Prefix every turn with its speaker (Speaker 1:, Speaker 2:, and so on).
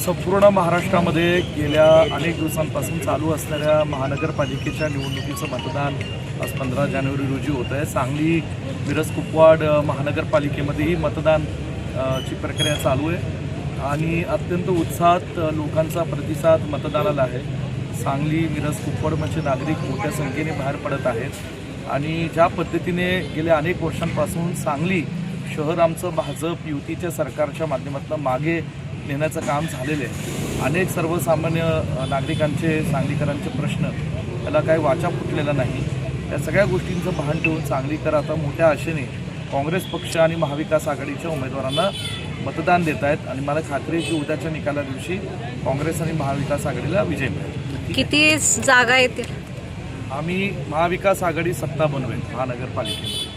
Speaker 1: संपूर्ण महाराष्ट्रामध्ये गेल्या अनेक दिवसांपासून चालू असणाऱ्या महानगरपालिकेच्या निवडणुकीचं मतदान आज पंधरा जानेवारी रोजी होत आहे. सांगली मिरज कुपवाड महानगरपालिकेमध्येही मतदान ची प्रक्रिया चालू आहे. आणि अत्यंत उत्साहात लोकांचा प्रतिसाद मतदानाला आहे. सांगली मिरज कुपवाडमध्ये नागरिक मोठ्या संख्येने बाहेर पडत आहेत. आणि ज्या पद्धतीने गेल्या अनेक वर्षांपासून सांगली शहर आमचं भाजप युतीच्या सरकारच्या माध्यमातून मागे नेण्याचं काम झालेलं आहे. अनेक सर्वसामान्य नागरिकांचे सांगलीकरांचे प्रश्न त्याला काही वाचा फुटलेला नाही. या सगळ्या गोष्टींचं भान ठेवून सांगलीकर आता मोठ्या आशेने काँग्रेस पक्ष आणि महाविकास आघाडीच्या उमेदवारांना मतदान देत आहेत आणि मला खात्री आहे की उद्याच्या निकाला दिवशी काँग्रेस आणि महाविकास आघाडीला विजय मिळेल.
Speaker 2: किती जागा येतील
Speaker 1: आम्ही महाविकास आघाडी सत्ता बनवेल महानगरपालिकेत